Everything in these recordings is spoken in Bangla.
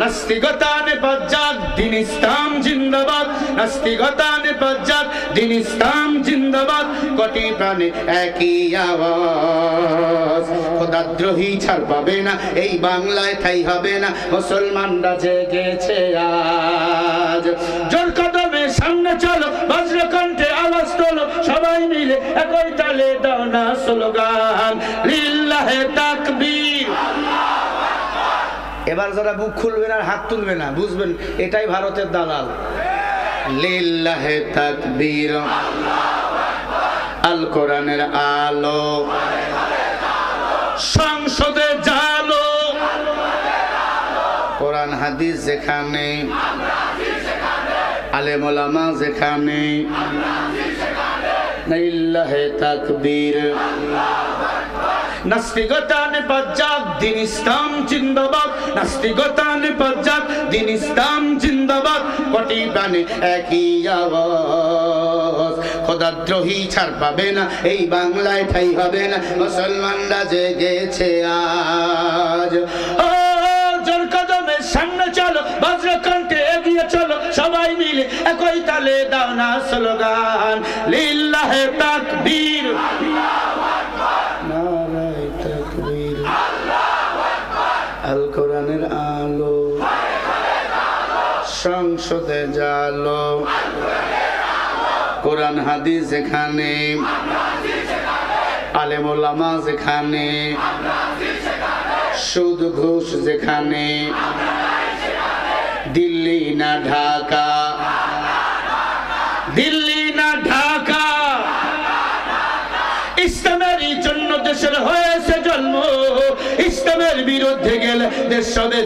নাস্তিকতা নেপাত দিন ইসলাম জিন্দাবাদ। নাস্তিকতা নেপাত দিন ইসলাম জিন্দাবাদ। কোটি প্রাণে একই আওয়াজ। খোদাদ্রোহী ছাড় পাবে না, এই বাংলায় ঠাই হবে না, মুসলমানরা জেগেছে আজ। জোর কদমে সামনে চলো বজ্রকণ্ঠে আওয়াজ তোলো, সবাই মিলে একই তালে দাও না স্লোগান। লিল্লাহে তাকবীর। এবার যারা বুক খুলবেন আর হাত তুলবে না, বুঝবেন এটাই ভারতের দালাল। আল সংসদে হাদিস যেখানে। আলেমোলামা যেখানে। তাকবীর। দিন খোদাদ্রোহী ছাড় পাবে না, এই বাংলায় ঠাই হবে না। মুসলমানরা জেগেছে আজ। ও, জোর সামনে চলো, বজ্রকণ্ঠে এগিয়ে চলো, সবাই মিলে একই তালে দাও না স্লোগান। লিল্লাহে তাকবীর। নারায় তাকবীর আল কোরআনের আলো সংসদে জালো। কোরআন, হাদিস যেখানে আলেমোলামা যেখানে। সুদ, ঘুষ যেখানে। দিল্লি না ঢাকা। দিল্লি না ঢাকা। ইসলামের জন্য দেশের হয়েছে জন্ম। ইসলামের বিরুদ্ধে গেলে দেশ হবে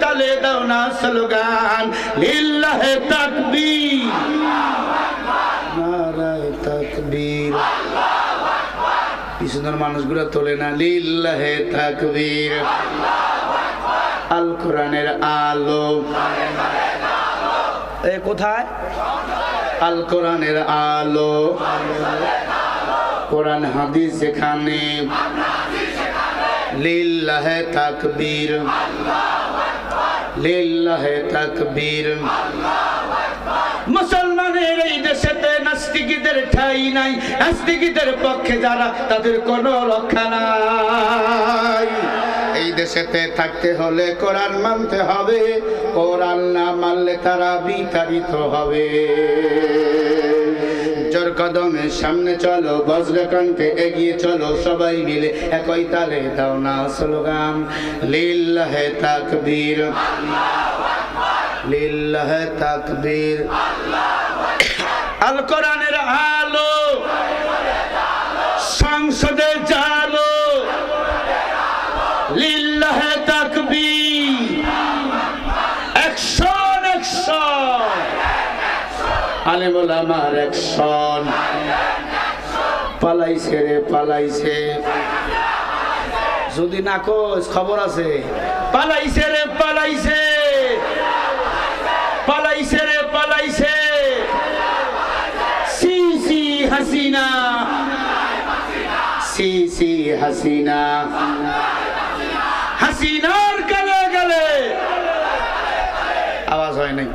তালে দাও না স্লোগান লিল্লাহে তাকবীর। নারায় তাকবীর। পিছনের মানুষগুলো তোলে না লিল্লাহে তাকবীর। আল কোরআনের আলো। এ কোথায়? আল কোরআনের আলো। কোরআন হাদিস যেখানে লিল্লাহে তাকবীর। মুসলমানের এই দেশেতে নাস্তিকীদের ঠাই নাই। নাস্তিকীদের পক্ষে যারা, তাদের কোনো রক্ষা নাই। এই দেশেতে থাকতে হলে কোরআন মানতে হবে। কোরআন না মানলে তারা বিতাড়িত হবে। কদমে সামনে চলো, বজ্রকণ্ঠে এগিয়ে চলো, সবাই মিলে একই তালে দাও না স্লোগান। লিল্লাহে তাকবীর। লিল্লাহে তাকবীর। আল কোরআনের আলো সংসদে জালো লিল্লাহে তাকবীর অ্যাকশন অ্যাকশন আলেমুল আমার অ্যাকশন পালাইছে রে, পালাইছে। যদি না কোস, খবর আছে? পালাইছে রে, পালাইছে। পালাইছে রে, পালাইছে। সি সি, হাসিনা। সি সি, হাসিনা। হাসিনার গলে গলে আওয়াজ হয় নাই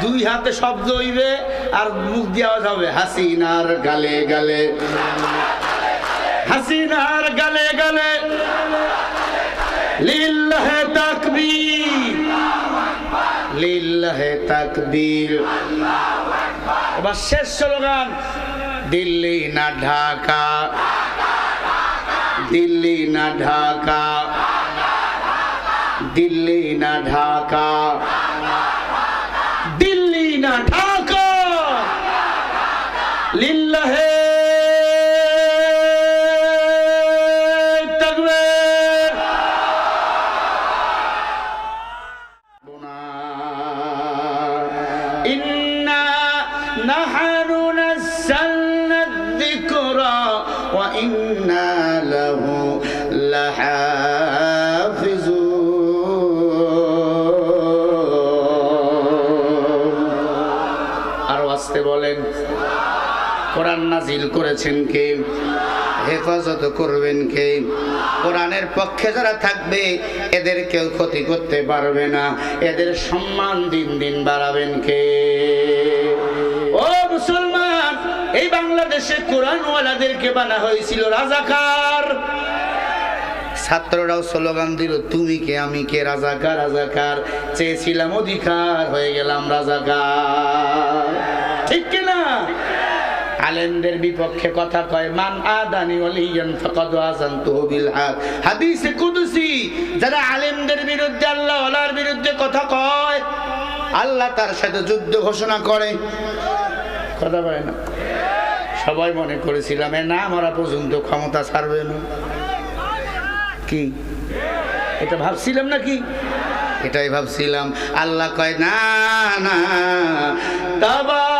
দুই হাতে শব্দ হইবে আর মুখ দিয়ে আওয়াজ হবে, হাসিনার গালে গালে। হাসিনার গালে গালে। লিল্লাহে তাকবীর। লিল্লাহে তাকবীর। এবার শেষ স্লোগান, দিল্লি না ঢাকা। দিল্লি না ঢাকা। দিল্লি না ঢাকা। আর আসতে বলেন। করেছেন কে? হেফাজত করবেন কে? পক্ষে যারা থাকবে, এদের কেউ ক্ষতি করতে পারবে না। এদের সম্মান দিন দিন বাড়াবেন কে? বাংলাদেশে কোরআনওয়ালাদেরকে বানা হয়েছিল রাজাকার। ছাত্ররাও স্লোগান দিল, তুমি কে, আমি কে, রাজাকার রাজাকার? চেয়েছিলাম অধিকার, হয়ে গেলাম রাজাকার। ঠিক কিনা আলেমদের বিপক্ষে কথা কয়, মান আদানি ওয়ালিয়ান ফাকাদ আযানতুহু বিল হক। হাদিসে কুদসি, যারা আলেমদের বিরুদ্ধে, আল্লাহ ওয়ালার বিরুদ্ধে কথা কয়, আল্লাহ তার সাথে যুদ্ধ ঘোষণা করে। কথা বলে না। সবাই মনে করেছিলাম, এ না, মরা পর্যন্ত ক্ষমতা ছাড়বে না। কি? এটা ভাবছিলাম নাকি? এটাই ভাবছিলাম। আল্লাহ কয়, না না তাবারাকাল্লাযী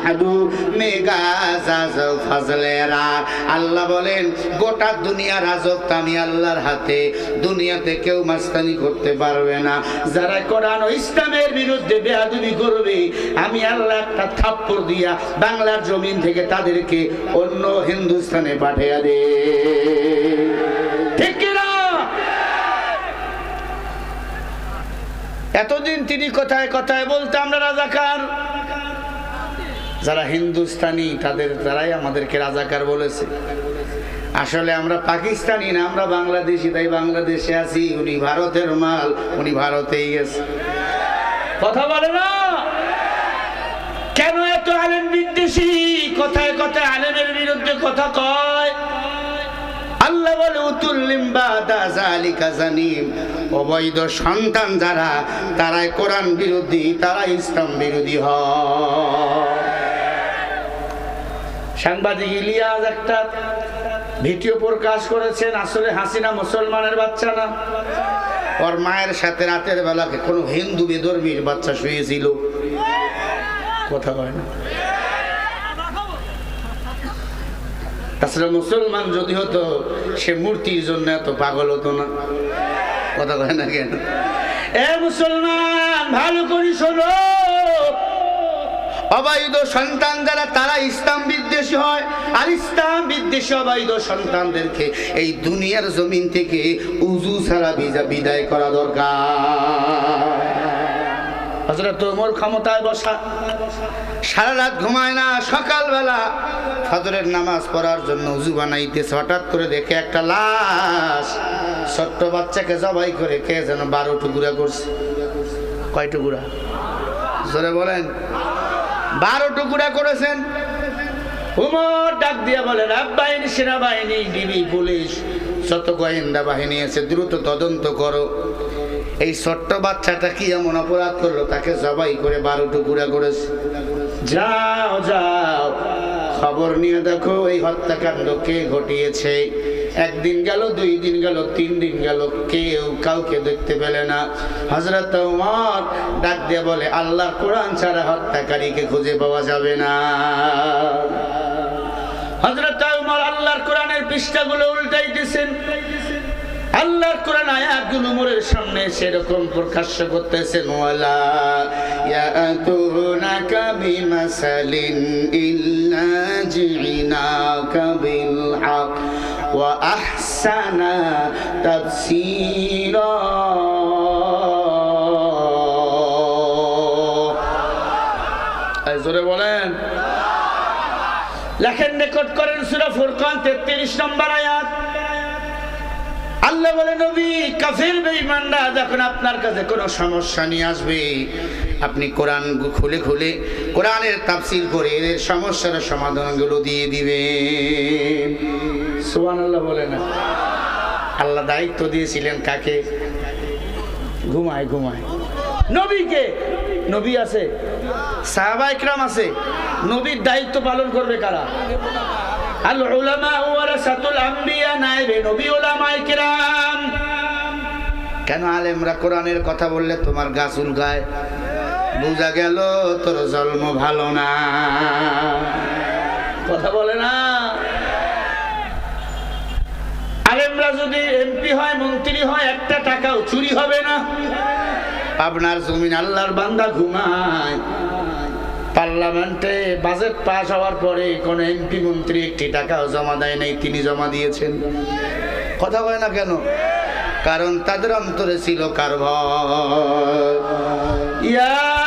আহাদু ফাজলেরা। আল্লাহ বলেন, গোটা দুনিয়ার রাজক আমি আল্লাহর হাতে। দুনিয়াতে কেউ মাস্তানি করতে পারবে না। যারা কোরআন ইসলামের বিরুদ্ধে বেহাদুনি করবে, আমি আল্লাহ একটা থাপ্পর দিয়া বাংলার জমিন থেকে তাদেরকে অন্য হিন্দুস্থানে পাঠিয়া দে। ঠিক এতদিন তিনি কথায় কথায় বলতে, আমরা রাজাকার। যারা হিন্দুস্তানি তাদের তারাই আমাদেরকে রাজাকার বলেছে। আসলে আমরা পাকিস্তানি না আমরা বাংলাদেশি তাই বাংলাদেশে আছি উনি ভারতের মাল উনি ভারতেই গেছে। কথা বলে না? কেন এত আলেম বিদ্বেষী? কথায় কথায় আলেমের বিরুদ্ধে কথা কয়। আল্লাহ বলে উতুল্লিম বাদা জালিকা জানিম। অবৈধ সন্তান যারা তারাই কোরআন বিরোধী তারা ইসলাম বিরোধী হয়। সাংবাদিক ইলিয়াস একটা ভিডিও প্রকাশ করেছেন আসলে হাসিনা মুসলমানের বাচ্চা না। ওর মায়ের সাথে রাতের বেলাকে কোনো হিন্দু বেদর্মীর বাচ্চা শুয়েছিল? কথা কয় না। তাছাড়া মুসলমান যদি হতো সে মূর্তির জন্য এত পাগল হতো না। কথা কয় না কেন? এ মুসলমান ভালো করে শোনো। অবৈধ সন্তান যারা, তারা ইসলাম বিদ্বেষী হয়। আর ইসলাম বিদ্বেষী অবৈধ সন্তানদেরকে এই দুনিয়ার জমিন থেকে উজু ছাড়া বিজা বিদায় করা দরকার। ওমর ক্ষমতায় বসা। ঘুমায় না, সকালবেলা নামাজ পড়ার জন্য উজু বানাইতেছে। হঠাৎ করে দেখে একটা লাশ, ছোট্ট বাচ্চাকে জবাই করে কে যেন বারো টুকুরা করছে। কয় টুকুরা জোরে বলেন। বারো টুকুরা করেছেন। উমর ডাক দিয়ে বলেন আব্বাহিনী সেনাবাহিনী ডিবি পুলিশ, যত গোয়েন্দা বাহিনী আছে, দ্রুত তদন্ত করো। এই ছোট্ট বাচ্চাটা কি এমন অপরাধ করল? তাকে জবাই করে বারো টুকুরা করেছে। যাও যাও, খবর নিয়ে দেখো, এই হত্যাকাণ্ড কে ঘটিয়েছে? একদিন গেল, দুই দিন গেল, তিন দিন গেল, কেউ কাউকে দেখতে পেলে না। হজরত ডাক দিয়ে বলে আল্লাহ কোরআন ছাড়া হত্যাকারীকে খুঁজে পাওয়া যাবে না। হজরত উমর আল্লাহর কোরআনের পৃষ্ঠাগুলো উল্টাইতেছেন আল্লাহর কোরআন সামনে সেরকম প্রকাশ্য করতেছেন ওয়া تفسيرا. জোরে বলেন। লেখেন রেকর্ড করেন সুরা ফুরকান তেত্রিশ নম্বর আয়াত। আল্লাহ বলে, নবী, কাফের বেঈমানরা যখন আপনার কাছে কোনো সমস্যা নিয়ে আসবে, আপনি কোরআন খুলে খুলে কোরআনের তাফসির করে এদের সমস্যার সমাধানগুলো দিয়ে দিবেন। সুবহানাল্লাহ বলে না। আল্লাহ দায়িত্ব দিয়েছিলেন কাকে? ঘুমায় ঘুমায়। নবীকে। নবী আছে সাহাবা ইকরাম আছে। নবীর দায়িত্ব পালন করবে কারা? আল উলামা ওয়ারাসাতুল আম্বিয়া নাইবে নবী উলামা ইকরাম কেন আলেমরা কোরআনের কথা বললে তোমার গাছুল উলগায় বোঝা গেল তোর জন্ম ভালো না। কথা বলে না। আলেমরা যদি এমপি হয় মন্ত্রী হয় একটা টাকাও চুরি হবে না। আপনার জমিন আল্লাহর বান্দা ঘুমায়। পার্লামেন্টে বাজেট পাস হওয়ার পরে কোন এমপি মন্ত্রী একটি টাকাও জমা দেয় নাই, তিনি জমা দিয়েছেন। কথা বলে না কেন? কারণ তাদের অন্তরে ছিল কার ভয় ইয়া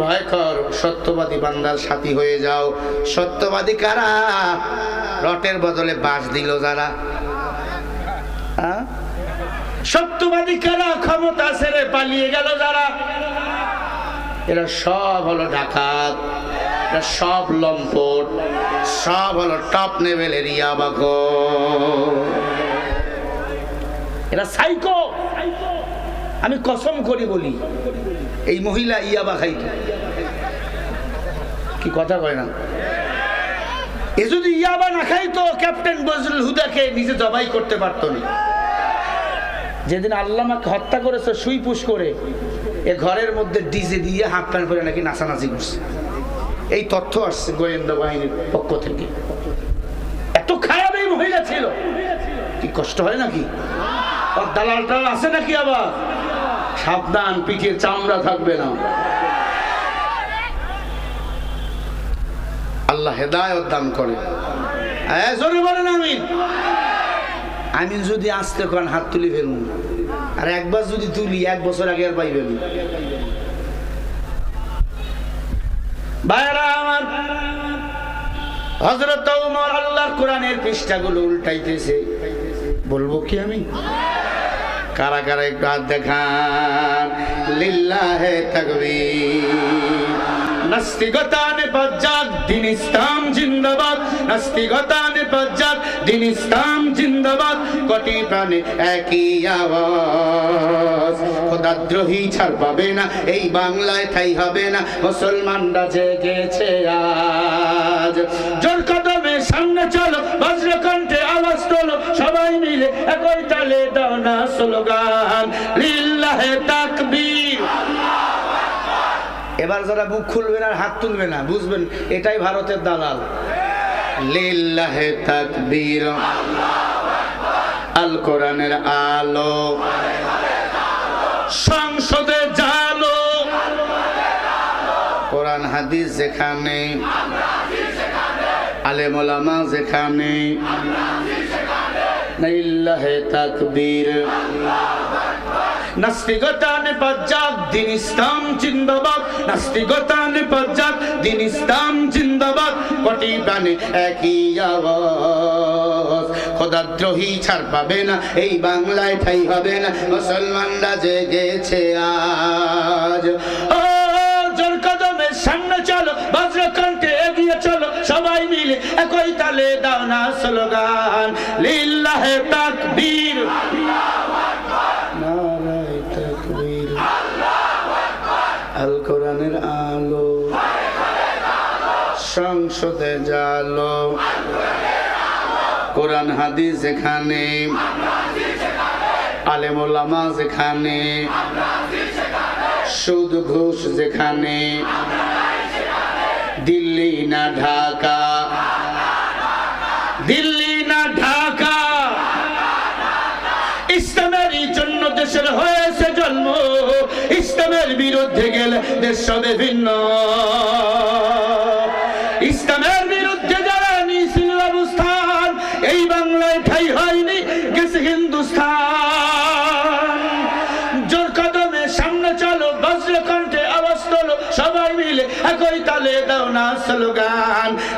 ভয় কর, সত্যবাদী বান্দার সাথী হয়ে যাও। সত্যবাদী কারা? রটের বদলে বাস দিল যারা? সত্যবাদী কারা? ক্ষমতা ছেড়ে পালিয়ে গেল যারা। এরা সব হলো ডাকাত সব লম্পট, সব হলো টপ লেভেলের ইয়াবাগ এরা সাইকো। আমি কসম করি বলি, এই মহিলা ইয়াবা খাইত কি কথা কয় না? এ যদি ইয়াবা না খাইতো ক্যাপ্টেন বজরুল হুদাকে নিজে জবাই করতে পারতো না। যেদিন আল্লামাকে হত্যা করেছে সুই পুশ করে, এ ঘরের মধ্যে ডিজে দিয়ে হাফ প্যান্ট পরে নাকি নাচানাচি করছে। এই তথ্য আসছে গোয়েন্দা বাহিনীর পক্ষ থেকে। এত খারাপ এই মহিলা ছিল। কি কষ্ট হয় নাকি? দালাল টালাল আছে নাকি আবার? সাবধান পিঠে চামড়া থাকবে না। আল্লাহ হেদায়ত দান করে। আমিন। যদি আসতে করেন, হাত তুলি ফেলুন। আর একবার যদি তুলি, এক বছর আগে আর পাইবেন ভাইরা আমার হজরত উমর আল্লাহর পৃষ্ঠাগুলো উল্টাইতেছে। বলব কি আমি? কারা কারা একটু দেখান। খোদাদ্রোহী ছাড় পাবে না, এই বাংলায় ঠাই হবে না। মুসলমানরা জেগেছে আজ। জোর কদমে সামনে চলো, বজ্রকণ্ঠে আওয়াজ তোলো। সবাই মিলে একই তালে দাও না স্লোগান। লিল্লাহে তাকবীর। এবার যারা বুক খুলবেন আর হাত তুলবে না, বুঝবেন এটাই ভারতের দালাল। লিল্লাহে তাকবীর। আল কোরআনের আলো। সংসদে জালো। কোরআন, হাদিস যেখানে। আলেমোলামা যেখানে। লিল্লাহে তাকবীর। খোদাদ্রোহী ছাড় পাবে না, এই বাংলায় ঠাই হবে না। মুসলমানরা জেগেছে আজ। কদমে সামনে চলো, বজ্রকণ্ঠে এগিয়ে চলো, সবাই মিলে একই তালে দাও না স্লোগান। লিল্লাহে তাকবীর নারায় তাকবীর আল কোরআনের আলো সংসদে জালো। কোরআন, হাদিস যেখানে, আলেমোলামা যেখানে সুদ ঘুষ যেখানে, দিল্লি না ঢাকা, দিল্লি না ঢাকা। ইসলামের জন্য দেশের হয়েছে জন্ম, ইসলামের বিরুদ্ধে গেলে দেশ হবে ভিন্ন।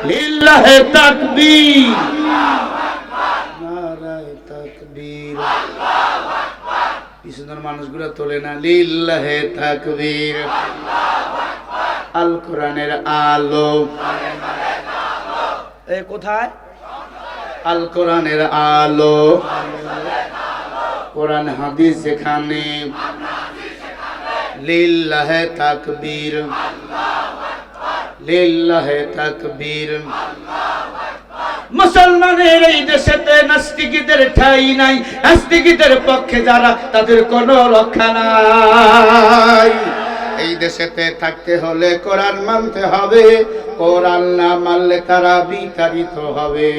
লিল্লাহে তাকবীর। নারায় তাকবীর। পিছনের মানুষগুলো তোলে না। লিল্লাহে তাকবীর। আল কোরআনের আলো। এ কোথায়? আল কোরআনের আলো। কোরআন হাদিস এখানে। লিল্লাহে তাকবীর। আল্লাহ লিল্লাহে তাকবীর। মুসলমানের এই দেশেতে নাস্তিকদের ঠাই নাই। নাস্তিকদের পক্ষে যারা তাদের কোনো রক্ষা নাই। এই দেশেতে থাকতে হলে কোরআন মানতে হবে। কোরআন না মানলে তারা বিতাড়িত হবে।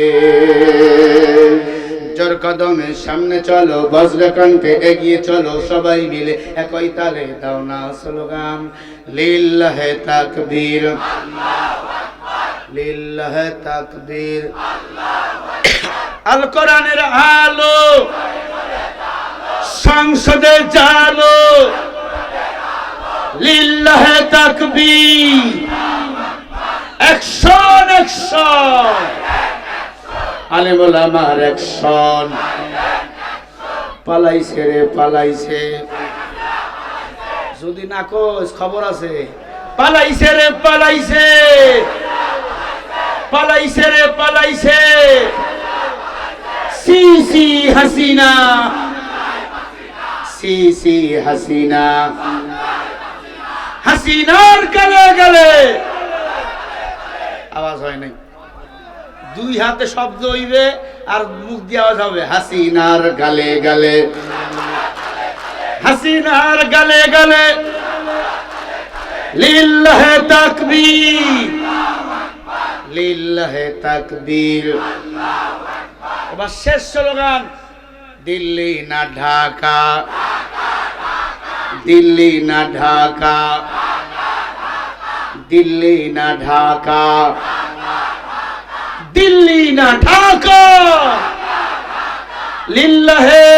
জোর কদমে সামনে চলো, বজ্রকণ্ঠে এগিয়ে চলো, সবাই মিলে একই তালে দাও না স্লোগান। লিল্লাহে তাকবীর। লিল্লাহে তাকবীর। আল কোরআনের আলো। সংসদে জালো। লিল্লাহে তাকবীর। অ্যাকশন অ্যাকশন আলেমুল আমার অ্যাকশন পালাইছে রে, পালাইছে। যদি না কোস, খবর আছে। পালাইছে রে, পালাইছে। পালাইছে রে, পালাইছে। সি সি হাসিনা। সি সি হাসিনা। হাসিনার গলে গলে। আওয়াজ হয় নাই। দুই হাতে শব্দ হইবে আর মুখ দিয়ে আওয়াজ হবে, হাসিনার গালে গালে। হাসিনার গালে গালে। লিল্লাহে তাকবীর। লিল্লাহে তাকবীর। এবার শেষ স্লোগান, দিল্লি না ঢাকা। দিল্লি না ঢাকা। দিল্লি না ঢাকা। দিল্লি না ঢাকা। লিল্লাহে।